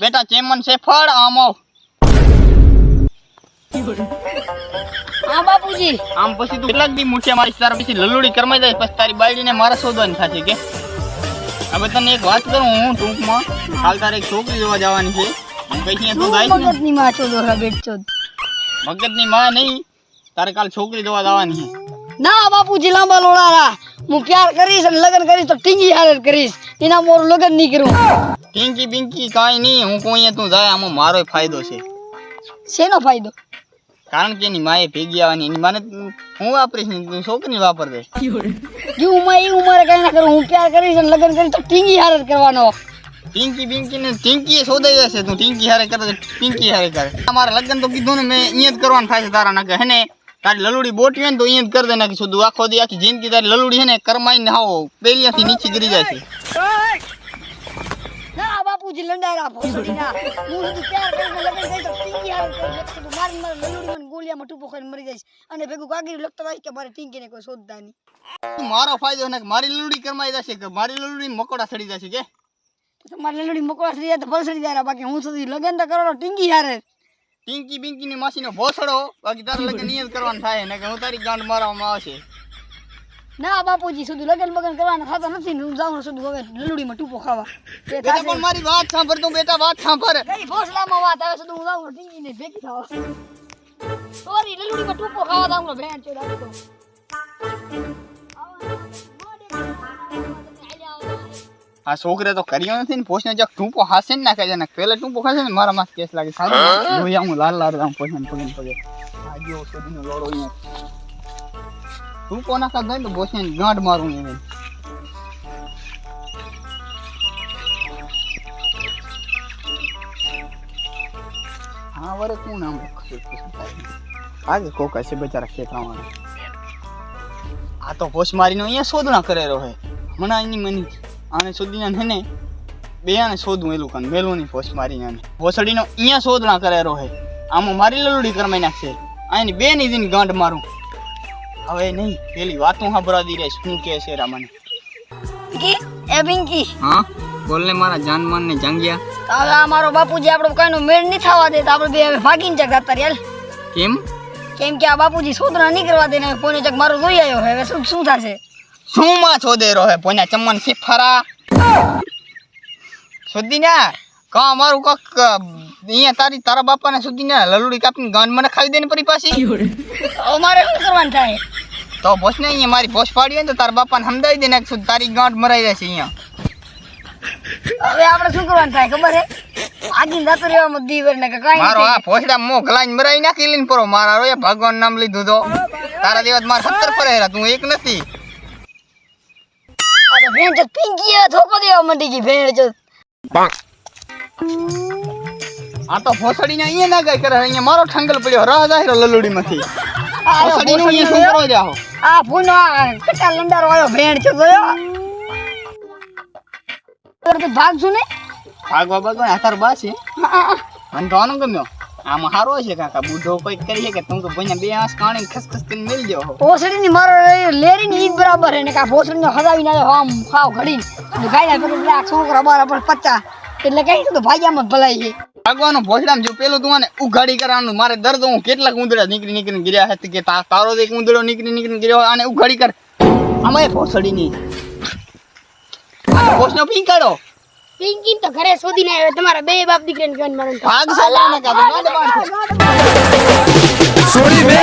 બેટા ચેમન છે? ફળ આમો. હા બાપુજી. આમ પછી તું કેટલાક દી મુઠિયા મારી તારા પછી લલુડી કરમાઈ જાય પછી તારી બાયડીને મારા શોધવાની થશે કે? હવે તને એક વાત કરું હું ટૂંકમાં. હાલ તારે એક છોકરી જોવા જવાની છે. કહીશ તું મગજની માં મગજની માં નહીં. તારે કાલ છોકરી જોવા જવાની છે. ના બાપુજી લાંબા લોડારા. હું પ્યાર કરીશ અને લગ્ન કરીશ તો ટીંગી હારે કરીશ. એના મોરું લગ્ન નહીં કરું. પિંકી પિંકી કાંઈ નહીં હું કોઈ તું જાય આમાં મારો ફાયદો છે. શેનો ફાયદો? કારણ કે એની માએ ભેગી આવવાની એની માને હું વાપરીશ ને તું છોકરી વાપર દે. જો ઉંમર એ ઉંમરે કઈ ના કરું હું ક્યાં કરીશ અને લગ્ન કરીશ તો ટીંગી હારે કરવાનો. પિંકી બિંકી ને પિંકી શોધાઈ જશે તું ટીંકી હારે કરે પિંકી હારે કરે. મારે લગ્ન તો કીધું ને મેં અહીંયા જ કરવાનું થાય છે તારા નાખે હે ને? તારી લલુડી બોટી હોય ને તો અહીંયા જ કરી દે નાખી. શું આખો દી આખી જિંદગી તારી લલુડી હે ને કરમાઈને આવો પેલીયાથી નીચે ગરી જાય છે. ના બાપુજી લંડારા ભોસડીના હું સુધી પ્યાર કરીને લગ્ન કરીશ તો ટીંગી હારે જ તો મારી મારી લલુડી ગોલિયામાં ટૂંપો ખાઈને મરી જઈશ અને ભેગું કાગીરી લખતો રહીશ કે મારે ટીંગીને કોઈ શોધતા નહીં. મારો ફાયદો ને મારી લલુડી કરમાઈ જશે કે મારી લલુડી મકોડા સડી જશે કે? તમારી લલુડી મોકળા થઈ જાય તો ભલસડી જાય. બાકી હું સુધી લગન તો કરવાનો ટીંગી હારે. ટીંકી બિંકી ની માસી માસીનો ભોસડો. બાકી તારા લગન અહીંયા જ કરવાનું થાય ને કે હું તારી ગાંઠ મારવામાં આવશે. ના બાપુજી સુધી લગન બગન કરવાના થતા નથી ને હું જાઉં સુધી હવે લલુડીમાં ટૂંપો ખાવા. બેટા પણ મારી વાત સાંભળ તું બેટા વાત સાંભળ. કઈ ભોસડામાં વાત આવે સુધી હું જાઉં ટીંગીને ભેગી થવા. સોરી લલુડીમાં ટૂપો ખાવા જાઉં ભેણ ચોદ આવી તો. આ છોકરે તો કર્યો નથી ને પોસને જક ટૂંપો હાસે ને નાખે છે ને પેલે ટૂંપો ખાશે ને મારા માથે કેસ લાગે સારું હું? લાલ લાલ રામ પોસને પગે ને પગે આ જો સુધીનો લોડો અહીંયા. ટૂંપો સાથે જાય તો પોષને ગાંઠ મારું એને હા વરે કોણ નામ આગે કોકા છે બચારા ખેતરામાં આ તો પોષ મારીનો અહીંયા શોધણા કરેલો હે. મને એની મની આને શોધીને છે ને બે આને શોધું એલું કાન મેલું નહીં પોસ્ટ મારીને આને. ભોસડીનો અહીંયા શોધણા કરેલો હે. આમાં મારી લલુડી કરમાઈ નાખશે. આની બે ની દિન ગાંઠ મારું. હવે નહીં પેલી વાતો સાંભળવા દી રહીશ. શું કે છે રા મને પિંકી એ બિંકી. હા? બોલને મારા જાનમાન ને જંગ્યા. તો હવે આ મારો બાપુજી આપણો કઈનો મેળ નહીં થવા દે તો આપણે બે હવે ભાગીને ચક જતા રહ્યા કેમ? કેમ કે આ બાપુજી સોદરા નહીં કરવા દે ને કોઈને જગ મારો જોઈ આવ્યો હવે શું શું થશે? શું માં છોદેરો હે? પોના ચમન સિફરા. સુધી ના કા મારું કક અહીંયા તારી તારા બાપાને સુધી ના લલુડી કાપીને ગાંડ મને ખાવી દે ને પરી પાછી? અમારે મારે શું કરવાનું થાય? તો બોસ ને અહીંયા મારી બોસ પાડી હોય ને તો તારા બાપાને સમજાવી દે ને શું તારી ગાંઠ મરાઈ જશે અહીંયા. હવે આપણે શું કરવાનું થાય ખબર હે? આગી જતો રહેવામાં દીવર ને કે કાંઈ મારો આ નથી. મો ગલાઈ મરાઈ નાખી લઈને પરો. મારા રોય ભગવાન નામ લીધું તો. તારા દેવા મારા સત્તર હેરા. તું એક નથી. અરે ભેણ જો હવે ધોકો દેવા મંડી ગઈ ભેણ જો. આ તો ભોસડીને અહીંયા ના ગઈ કરે. અહીંયા મારો ઠંગલ પડ્યો. રહ લલુડી માંથી આ ભોસડીનું અહીંયા શું કરવા જાઓ? આ કટા લંડારો આવ્યો ભેણ છે જોયો? તો ભાગશું ને? ભાગવા ભાગવા હાથાર બા છે. મને તો આનું ગમ્યો. આમ હારો છે કાકા બુઢો કોઈ કરી કે તું તો ભાઈ બે આંસ કાણી ખસખસ કરીને મેલ જો ભોસડી ની મારો લેરી ની બરાબર હે ને કા ભોસડી ને હદાવી ના આમ ખાવ ઘડી તો ગાય ના પેલું છોકરા બરાબર પચ્ચા એટલે કઈ તો ભાગ્યામાં ભલાઈ છે. ભાગવાનું ભોસડામાં જો પેલું તું આને ઉઘાડી કરવાનું મારે દર્દ હું કેટલાક ઉંદડા નીકળી નીકળીને ગીર્યા હતી કે તારો એક ઉંદડો નીકળી નીકળીને ગીર્યો આને ઉઘાડી કર. આમાં ભોસડી ની. ભોસનો પીંકાડો પિંકી તો ઘરે શોધીને આવ્યો તમારા બે બાપ દીકરીને ગન ભાગ સાલા ને કાઢો સોરી બે